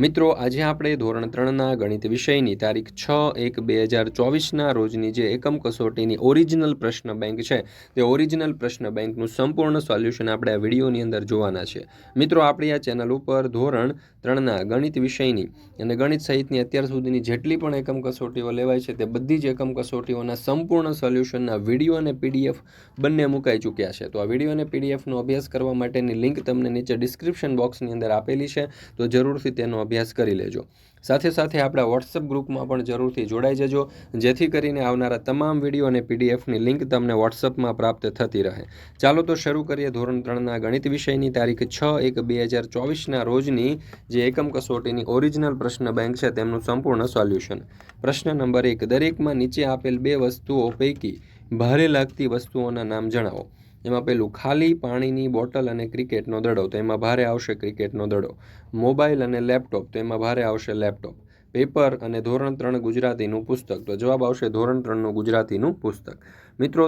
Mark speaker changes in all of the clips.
Speaker 1: મિત્રો, આજે આપણે ધોરણ ત્રણના ગણિત વિષયની તારીખ છ એક બે હજાર ચોવીસના રોજની જે એકમ કસોટીની ઓરિજિનલ પ્રશ્ન બેંક છે, તે ઓરિજિનલ પ્રશ્ન બેંકનું સંપૂર્ણ સોલ્યુશન આપણે આ વિડીયોની અંદર જોવાના છે. મિત્રો, આપણી આ ચેનલ ઉપર ધોરણ ત્રણના ગણિત વિષયની અને ગણિત સહિતની અત્યાર સુધીની જેટલી પણ એકમ કસોટીઓ લેવાય છે, તે બધી જ એકમ કસોટીઓના સંપૂર્ણ સોલ્યુશનના વીડિયો અને પીડીએફ બંને મુકાઈ ચૂક્યા છે. તો આ વીડિયો અને પીડીએફનો અભ્યાસ કરવા માટેની લિંક તમને નીચે ડિસ્ક્રિપ્શન બોક્સની અંદર આપેલી છે. તો જરૂરથી તેનો અભ્યાસ કરી લેજો. સાથે સાથે આપણા વોટ્સઅપ ગ્રુપમાં પણ જરૂરથી જોડાઈ જજો, જેથી કરીને આવનારા તમામ વીડિયો અને પીડીએફની લિંક તમને વોટ્સઅપમાં પ્રાપ્ત થતી રહે. ચાલો તો શરૂ કરીએ ધોરણ ત્રણના ગણિત વિષયની તારીખ છ એક બે હજાર ચોવીસના રોજની જે એકમ કસોટીની ઓરિજિનલ પ્રશ્ન બેંક છે તેમનું સંપૂર્ણ સોલ્યુશન. પ્રશ્ન નંબર એક, દરેકમાં નીચે આપેલ બે વસ્તુઓ પૈકી ભારે લાગતી વસ્તુઓના નામ જણાવો. એમાં પેલું ખાલી પાણીની બોટલ અને ક્રિકેટનો દડો, તો એમાં ભારે આવશે ક્રિકેટનો દડો. મોબાઈલ અને લેપટોપ, તો એમાં ભારે આવશે લેપટોપ. પેપર અને ધોરણ ત્રણ ગુજરાતીનું પુસ્તક, તો જવાબ આવશે ધોરણ ત્રણનું ગુજરાતીનું પુસ્તક. મિત્રો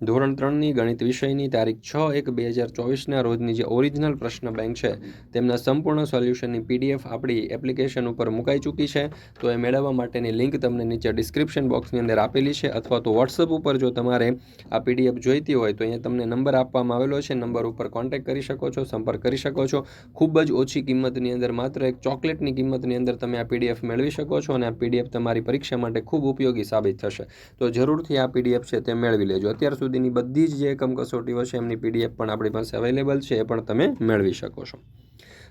Speaker 1: ધોરણ ત્રણની ગણિત વિષયની તારીખ છ એક બે હજાર ચોવીસના રોજની જે ઓરિજિનલ પ્રશ્ન બેંક છે, તેમના સંપૂર્ણ સોલ્યુશનની પીડીએફ આપણી એપ્લિકેશન ઉપર મુકાઈ ચૂકી છે. તો એ મેળવવા માટેની લિંક તમને નીચે ડિસ્ક્રિપ્શન બોક્સની અંદર આપેલી છે અથવા તો વોટ્સઅપ ઉપર જો તમારે આ પીડીએફ જોઈતી હોય તો અહીંયા તમને નંબર આપવામાં આવેલો છે. નંબર ઉપર કોન્ટેક્ટ કરી શકો છો, સંપર્ક કરી શકો છો. ખૂબ જ ઓછી કિંમતની અંદર માત્ર એક ચોકલેટની કિંમતની અંદર તમે આ પીડીએફ મેળવી શકો છો અને આ પીડીએફ તમારી પરીક્ષા માટે ખૂબ ઉપયોગી સાબિત થશે. તો જરૂરથી આ પીડીએફ છે તે મેળવી લેજો. અત્યાર સુધી સુધીની બધી જ જે એકમ કસોટીઓ છે, એમની પીડીએફ પણ આપણી પાસે અવેલેબલ છે, એ પણ તમે મેળવી શકો છો.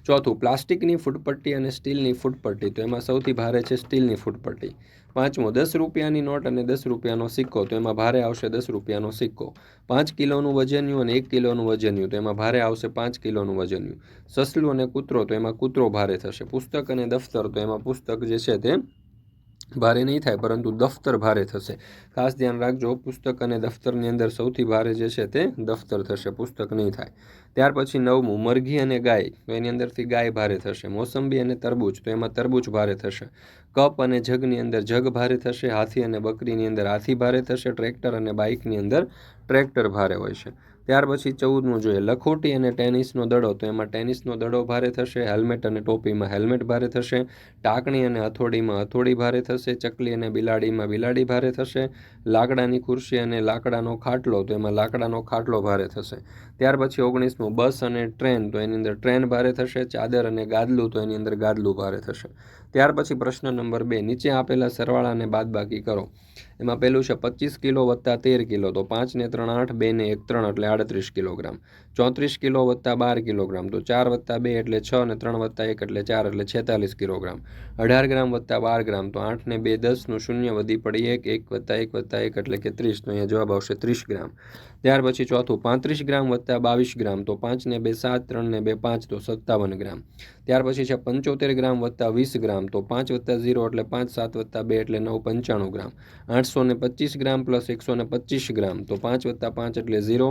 Speaker 1: ચોથું, પ્લાસ્ટિકની ફૂટપટ્ટી અને સ્ટીલની ફૂટપટ્ટી. તો એમાં સૌથી ભારે છે સ્ટીલની ફૂટપટ્ટી. પાંચમો, દસ રૂપિયાની નોટ અને દસ રૂપિયાનો સિક્કો. તો એમાં ભારે આવશે દસ રૂપિયાનો સિક્કો. પાંચ કિલોનું વજન્યું અને એક કિલોનું વજન્યું. તો એમાં ભારે આવશે પાંચ કિલોનું વજન્યું. સસલું અને કૂતરો. તો એમાં કૂતરો ભારે થશે. પુસ્તક અને દફતર. તો એમાં પુસ્તક જે છે તે ભારે નહીં થાય, પરંતુ દફતર ભારે થશે. ખાસ ધ્યાન રાખજો, પુસ્તક અને દફતરની અંદર સૌથી ભારે જે છે તે દફતર થશે, પુસ્તક નહીં થાય. ત્યાર પછી નવમું, મરઘી અને ગાય. તો એની અંદરથી ગાય ભારે થશે. મોસંબી અને તરબૂચ. તો એમાં તરબૂચ ભારે થશે. કપ અને જગની અંદર જગ ભારે થશે, હાથી અને બકરીની અંદર હાથી ભારે થશે, ટ્રેક્ટર અને બાઇકની અંદર ટ્રેક્ટર ભારે હોય છે. ત્યાર પછી ચૌદમું જોઈએ લખોટી અને ટેનિસનો દડો, તો એમાં ટેનિસનો દડો ભારે થશે, હેલ્મેટ અને ટોપીમાં હેલ્મેટ ભારે થશે, ટાંકણી અને હથોડીમાં હથોડી ભારે થશે, ચકલી અને બિલાડીમાં બિલાડી ભારે થશે, લાકડાની ખુરશી અને લાકડાનો ખાટલો, તો એમાં લાકડાનો ખાટલો ભારે થશે. ત્યાર પછી ઓગણીસમું, બસ અને ટ્રેન, તો એની અંદર ટ્રેન ભારે થશે, ચાદર અને ગાદલું, તો એની અંદર ગાદલું ભારે થશે. ત્યાર પછી પ્રશ્ન નંબર બે, નીચે આપેલા સરવાળા અને બાદબાકી કરો. એમાં પહેલું છે પચીસ કિલો વત્તા તેર કિલો, તો પાંચ ને ત્રણ આઠ, બે ને એક ત્રણ, એટલે આડત્રીસ કિલોગ્રામ. ચોત્રીસ કિલો વત્તા બાર કિલોગ્રામ. તો ચાર વત્તા બે એટલે છ અને ત્રણ વત્તા એક એટલે ચાર એટલે છેતાલીસ કિલોગ્રામ. અઢાર ગ્રામ વત્તા બાર ગ્રામ. તો આઠ ને બે દસનું શૂન્ય વધી પડી એક એક વત્તા એક વત્તા એક એટલે કે ત્રીસ. તો અહીંયા જવાબ આવશે ત્રીસ ગ્રામ. ત્યાર પછી ચોથું, પાંત્રીસ ગ્રામ વત્તા બાવીસ ગ્રામ. તો પાંચ ને બે સાત, ત્રણ ને બે પાંચ, તો સત્તાવન ગ્રામ. ત્યાર પછી છે પંચોતેર ગ્રામ વત્તા વીસ ગ્રામ. તો પાંચ વત્તા ઝીરો એટલે પાંચ, સાત વત્તા બે એટલે નવ પંચાણું ગ્રામ. આઠસો ને પચીસ ગ્રામ પ્લસ એકસો ને પચીસ ગ્રામ. તો પાંચ વત્તા પાંચ એટલે ઝીરો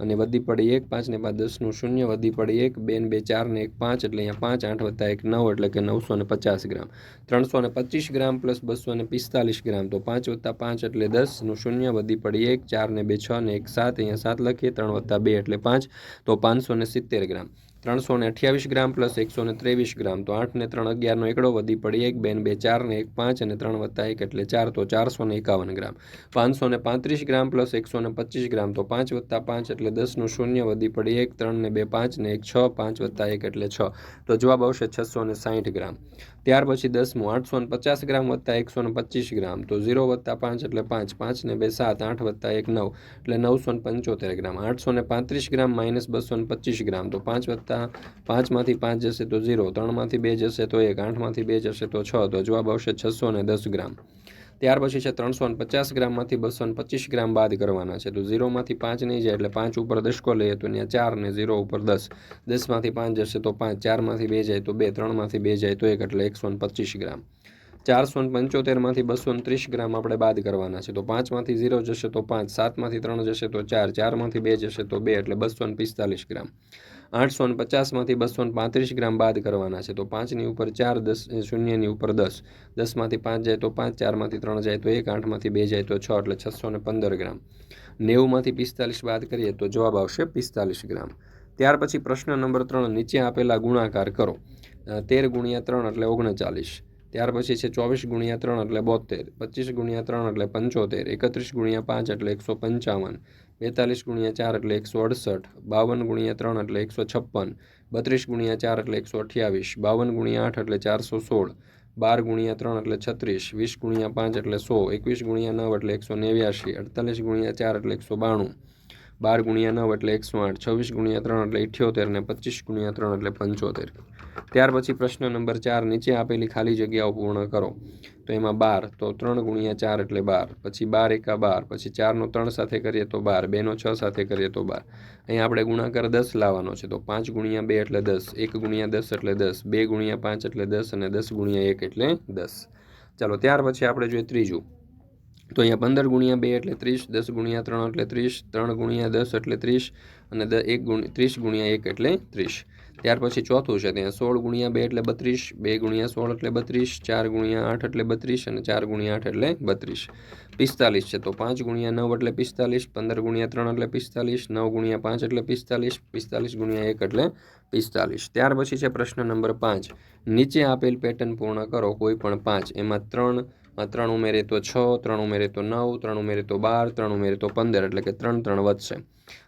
Speaker 1: અને વધી પડી એક, પાંચ પાંચ ને બાદ દસનું શૂન્ય વધી પડી એક બે ને બે ચાર ને એક, પાંચ, એટલે અહીંયા પાંચ, આઠ વત્તા એક, નવ, એટલે કે નવસો ને પચાસ ગ્રામ. ત્રણસો ને પચીસ ગ્રામ પ્લસ બસો ને પિસ્તાલીસ ગ્રામ, તો પાંચ વત્તા પાંચ એટલે દસનું શૂન્ય વધી પડી એક ચાર ને બે, છ ને એક, સાત, અહીંયા સાત લખીએ, ત્રણ વત્તા બે એટલે પાંચ, તો પાંચસો ને સિત્તેર ગ્રામ. ત્રણસો ને અઠ્યાવીસ ગ્રામ પ્લસ એકસો ને ત્રેવીસ ગ્રામ. તો આઠ ને ત્રણ અગિયારનો એકડો વધી પડી એક, બેન બે ચાર ને એક, પાંચ અને ત્રણ વત્તા એક એટલે ચાર, તો ચારસો ને એકાવન ગ્રામ. પાંચસો ને પાંત્રીસ ગ્રામ પ્લસ એકસો ને પચીસ ગ્રામ, તો પાંચ વત્તા પાંચ એટલે દસનું શૂન્ય વધી પડી એક, ત્રણ ને બે પાંચ ને એક, છ, પાંચ વત્તા એક એટલે છ. તો જવાબ આવશે છસો ને સાહીઠ ગ્રામ. ત્યાર પછી દસમું, આઠસો ને પચાસ ગ્રામ વત્તા એકસો પચીસ ગ્રામ. તો ઝીરો વત્તા પાંચ એટલે પાંચ પાંચ ને બે સાત, આઠ વત્તા એક નવ એટલે નવસો ને પંચોતેર ગ્રામ. આઠસો ને પાંત્રીસ ગ્રામ માઇનસ બસો પચીસ ગ્રામ. તો પાંચ વત્તા પાંચમાંથી પાંચ જશે તો ઝીરો ત્રણમાંથી બે જશે તો એક આઠમાંથી બે જશે તો છ. તો જવાબ આવશે છસો ને દસ ગ્રામ. ત્યાર પછી છે ત્રણસો ને પચાસ ગ્રામમાંથી બસો ને પચીસ ગ્રામ બાદ કરવાના છે. તો ઝીરોમાંથી પાંચ નહીં જાય એટલે પાંચ ઉપર દશકો લઈએ તો ત્યાં ચાર ને ઝીરો ઉપર દસ. દસમાંથી પાંચ જશે તો પાંચ, ચારમાંથી બે જાય તો બે, ત્રણમાંથી બે જાય તો એક, એટલે એકસો ને પચીસ ગ્રામ. ચારસો પંચોતેરમાંથી બસો ત્રીસ ગ્રામ આપણે બાદ કરવાના છે. તો પાંચમાંથી ઝીરો જશે તો પાંચ, સાતમાંથી ત્રણ જશે તો ચાર, ચારમાંથી બે જશે તો બે, એટલે બસો પિસ્તાલીસ ગ્રામ. આઠસો ને પચાસમાંથી બસો ને પાંત્રીસ ગ્રામ બાદ કરવાના છે. તો પાંચની ઉપર ચાર, દસ શૂન્યની ઉપર દસ. દસમાંથી પાંચ જાય તો પાંચ, ચારમાંથી ત્રણ જાય તો એક, આઠમાંથી બે જાય તો છ, એટલે છસો ને પંદર ગ્રામ. નેવુંમાંથી પિસ્તાલીસ બાદ કરીએ તો જવાબ આવશે પિસ્તાલીસ ગ્રામ. ત્યાર પછી પ્રશ્ન નંબર ત્રણ નીચે આપેલા ગુણાકાર કરો. તેર ગુણ્યા ત્રણ એટલે ઓગણચાલીસ. ત્યાર પછી છે ચોવીસ ગુણ્યા ત્રણ એટલે બોતેર પચીસ ગુણ્યા ત્રણ એટલે પંચોતેર, એકત્રીસ ગુણ્યા પાંચ એટલે એકસો પંચાવન, બેતાલીસ ગુણ્યા ચાર એટલે એકસો અડસઠ, બાવન ગુણ્યા ત્રણ એટલે એકસો છપ્પન, બત્રીસ ગુણ્યા ચાર એટલે એકસો અઠ્યાવીસ, બાવન ગુણ્યા આઠ એટલે ચારસો સોળ, બાર ગુણ્યા ત્રણ એટલે છત્રીસ, વીસ ગુણ્યા પાંચ એટલે સો, એકવીસ ગુણ્યા નવ એટલે એકસો નેવ્યાસી અડતાલીસ ગુણ્યા ચાર એટલે એકસો બાણું, બાર ગુણ્યા નવ એટલે એકસો આઠ, છવ્વીસ ગુણ્યા ત્રણ એટલે ઇઠ્યોતેર ને પચીસ ગુણ્યા ત્રણ એટલે પંચોતેર. ત્યાર પછી પ્રશ્ન નંબર ચાર, નીચે આપેલી ખાલી જગ્યાઓ પૂર્ણ કરો. તો એમાં બાર, તો ત્રણ ગુણ્યા ચાર એટલે બાર. પછી બાર એકા બાર, પછી ચારનો ત્રણ સાથે કરીએ તો બાર, બેનો છ સાથે કરીએ તો બાર. અહીંયા આપણે ગુણાકાર દસ લાવવાનો છે, તો પાંચ ગુણ્યા બે એટલે દસ, એક ગુણ્યા દસ એટલે દસ, બે ગુણ્યા પાંચ એટલે દસ અને દસ ગુણ્યા એક એટલે દસ. ચાલો, ત્યાર પછી આપણે જોઈએ ત્રીજું. તો અહીંયા પંદર ગુણ્યા બે એટલે ત્રીસ, દસ ગુણ્યા ત્રણ એટલે ત્રીસ, ત્રણ ગુણ્યા દસ એટલે ત્રીસ અને દ, એક ગુણ, ત્રીસ ગુણ્યા એક એટલે ત્રીસ. ત્યાર પછી ચોથું છે, ત્યાં સોળ ગુણ્યા બે એટલે બત્રીસ, બે ગુણ્યા સોળ એટલે બત્રીસ, ચાર ગુણ્યા આઠ એટલે બત્રીસ અને ચાર ગુણ્યા આઠ એટલે બત્રીસ. પિસ્તાલીસ છે, તો પાંચ ગુણ્યા નવ એટલે પિસ્તાલીસ, પંદર ગુણ્યા ત્રણ એટલે પિસ્તાલીસ, નવ ગુણ્યા પાંચ એટલે પિસ્તાલીસ પિસ્તાલીસ ગુણ્યા એક એટલે પિસ્તાલીસ. ત્યાર પછી છે પ્રશ્ન નંબર પાંચ. નીચે આપેલ પેટર્ન પૂર્ણ કરો, કોઈ પણ પાંચ. એમાં ત્રણ ત્રણ ઉમેરે તો છ, ત્રણ ઉમેરે તો નવ, ત્રણ ઉમેરે તો બાર, ત્રણ ઉમેરે તો પંદર, એટલે કે ત્રણ ત્રણ વધશે.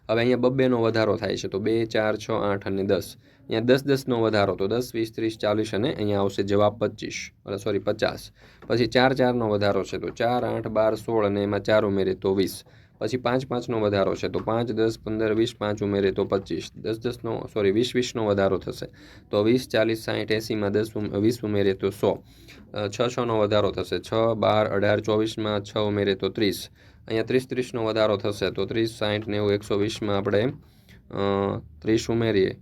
Speaker 1: હવે અહીંયા બબ્બેનો વધારો થાય છે, તો બે, ચાર, છ, આઠ અને દસ. અહીંયા દસ, દસનો વધારો, તો દસ, વીસ, ત્રીસ, ચાલીસ અને અહીંયા આવશે જવાબ પચીસ. સોરી પચાસ. પછી ચાર, ચારનો વધારો છે, તો ચાર, આઠ, બાર, સોળ અને એમાં ચાર ઉમેરે તો વીસ. પછી પાંચ, પાંચનો વધારો છે, તો પાંચ, દસ, પંદર, વીસ, પાંચ ઉમેરે તો પચીસ. દસ, દસનો સોરી વીસ, વીસનો વધારો થશે, તો વીસ, ચાલીસ સાઠ એંસીમાં દસ વીસ ઉમેરે તો સો. છ, છનો વધારો થશે, છ, બાર, અઢાર, ચોવીસમાં છ ઉમેરે તો ત્રીસ. અહીંયા ત્રીસ ત્રીસનો વધારો થશે. તો ત્રીસ સાઠ નેવું એકસો વીસમાં આપણે ત્રીસ ઉમેરીએ.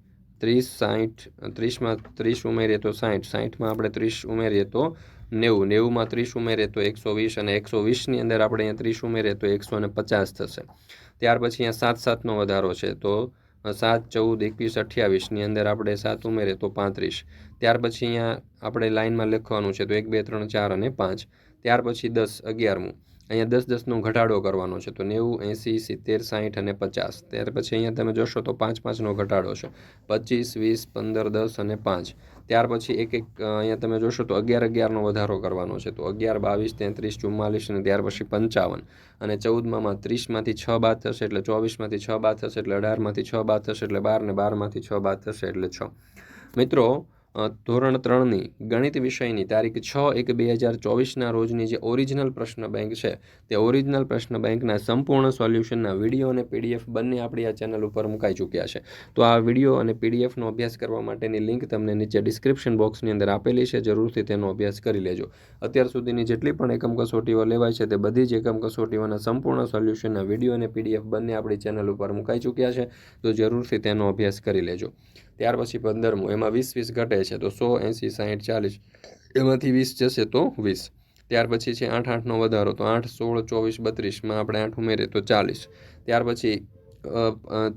Speaker 1: ત્રીસ સાઠ ત્રીસમાં ત્રીસ ઉમેરીએ તો સાઠ. સાઠમાં આપણે ત્રીસ ઉમેરીએ તો નેવું. નેવુંમાં ત્રીસ ઉમેરીએ તો એકસો વીસ અને એકસો વીસની અંદર આપણે અહીંયા ત્રીસ ઉમેરીએ તો એકસો ને પચાસ થશે. ત્યાર પછી અહીંયા સાત સાતનો વધારો છે. તો સાત, ચૌદ, એકવીસ, અઠ્યાવીસની અંદર આપણે સાત ઉમેરીએ તો પાંત્રીસ. ત્યાર પછી અહીંયા આપણે લાઇનમાં લખવાનું છે તો એક, બે, ત્રણ, ચાર અને પાંચ. ત્યાર પછી દસ, અગિયારમું. અહીંયા દસ દસનો ઘટાડો કરવાનો છે, તો નેવું, એંસી સિત્તેર સાઠ અને પચાસ. ત્યાર પછી અહીંયા તમે જોશો તો પાંચ પાંચનો ઘટાડો છે. પચીસ, વીસ, પંદર, દસ અને પાંચ. ત્યાર પછી એક એક અહીંયા તમે જોશો તો અગિયાર અગિયારનો વધારો કરવાનો છે, તો અગિયાર, બાવીસ, તેત્રીસ, ચુમ્માલીસ અને ત્યાર પછી પંચાવન. અને ચૌદમાં ત્રીસમાંથી છ બાદ થશે એટલે ચોવીસમાંથી છ બાદ થશે એટલે અઢારમાંથી છ બાદ થશે એટલે બાર ને બારમાંથી છ બાદ થશે એટલે છ. મિત્રો ધોરણ ત્રણની ગણિત વિષયની તારીખ છ એક બે હજાર ચોવીસના રોજની જે ઓરિજિનલ પ્રશ્ન બેંક છે, તે ઓરિજિનલ પ્રશ્ન બેંકના સંપૂર્ણ સોલ્યુશનના વીડિયો અને પીડીએફ બંને આપણી આ ચેનલ ઉપર મુકાઈ ચૂક્યા છે. તો આ વીડિયો અને પીડીએફનો અભ્યાસ કરવા માટેની લિંક તમને નીચે ડિસ્ક્રિપ્શન બોક્સની અંદર આપેલી છે, જરૂરથી તેનો અભ્યાસ કરી લેજો. અત્યાર સુધીની જેટલી પણ એકમ કસોટીઓ લેવાય છે, તે બધી જ એકમ કસોટીઓના સંપૂર્ણ સોલ્યુશનના વીડિયો અને પીડીએફ બંને આપણી ચેનલ ઉપર મુકાઈ ચૂક્યા છે, તો જરૂરથી તેનો અભ્યાસ કરી લેજો. ત્યાર પછી પંદરમું એમાં વીસ વીસ ઘટે છે, તો સો, એંસી સાઠ ચાલીસ, એમાંથી વીસ જશે તો વીસ. ત્યાર પછી છે આઠ, આઠનો વધારો, તો આઠ, સોળ, ચોવીસ બત્રીસમાં આપણે આઠ ઉમેરીએ તો ચાલીસ. ત્યાર પછી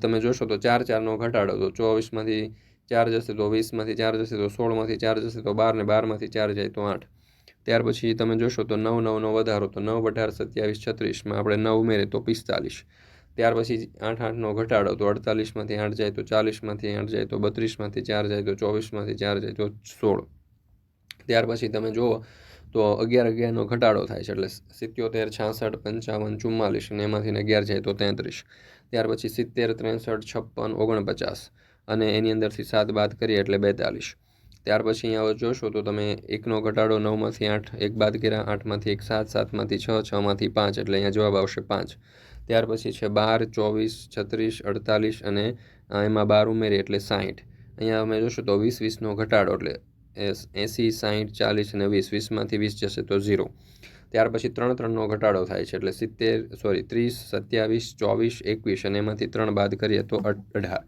Speaker 1: તમે જોશો તો ચાર, ચારનો ઘટાડો, તો ચોવીસમાંથી ચાર જશે તો વીસમાંથી ચાર જશે તો સોળમાંથી ચાર જશે તો બાર, ને બારમાંથી ચાર જાય તો આઠ. ત્યાર પછી તમે જોશો તો નવ, નવનો વધારો, તો નવ અઢાર સત્યાવીસ છત્રીસમાં આપણે નવ ઉમેરીએ તો પિસ્તાલીસ. ત્યાર પછી આઠ આઠનો ઘટાડો તો અડતાલીસમાંથી આઠ જાય તો ચાલીસમાંથી આઠ જાય તો બત્રીસમાંથી ચાર જાય તો ચોવીસમાંથી ચાર જાય તો સોળ. ત્યાર પછી તમે જુઓ તો અગિયાર અગિયારનો ઘટાડો થાય છે એટલે સિત્યોતેર, છાસઠ, પંચાવન, ચુમ્માલીસ અને એમાંથી ને અગિયાર જાય તો તેત્રીસ. ત્યાર પછી સિત્તેર, ત્રેસઠ, છપ્પન, ઓગણપચાસ અને એની અંદરથી સાત બાદ કરીએ એટલે બેતાલીસ. ત્યાર પછી અહીંયા જોશો તો તમે એકનો ઘટાડો નવમાંથી આઠ, એક બાદ કર્યા, આઠમાંથી એક સાત, સાતમાંથી છ, છમાંથી પાંચ એટલે અહીંયા જવાબ આવશે પાંચ. ત્યાર પછી છે બાર, ચોવીસ, છત્રીસ, અડતાલીસ અને એમાં બાર ઉમેરી એટલે સાહીઠ અહીંયા અમે જોશું તો વીસ, વીસનો ઘટાડો એટલે એસ સાહીઠ ચાલીસ અને વીસ. વીસમાંથી વીસ જશે તો ઝીરો. ત્યાર પછી ત્રણ ત્રણનો ઘટાડો થાય છે. એટલે સિત્તેર સોરી ત્રીસ, સત્યાવીસ, ચોવીસ, એકવીસ અને એમાંથી ત્રણ બાદ કરીએ તો અઢ- અઢાર.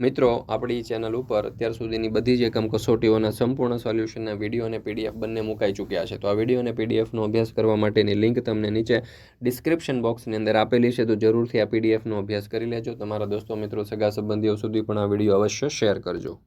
Speaker 1: મિત્રો, આપણી ચેનલ ઉપર અત્યાર સુધીની બધી જ એકમ કસોટીઓના સંપૂર્ણ સોલ્યુશનના વીડિયો અને પીડીએફ બંને મુકાઈ ચૂક્યા છે. તો આ વીડિયો અને પીડીએફનો અભ્યાસ કરવા માટેની લિંક તમને નીચે ડિસ્ક્રિપ્શન બોક્સની અંદર આપેલી છે. તો જરૂરથી આ પીડીએફનો અભ્યાસ કરી લેજો. તમારા દોસ્તો, મિત્રો સગા સંબંધીઓ સુધી પણ આ વીડિયો અવશ્ય શેર કરજો.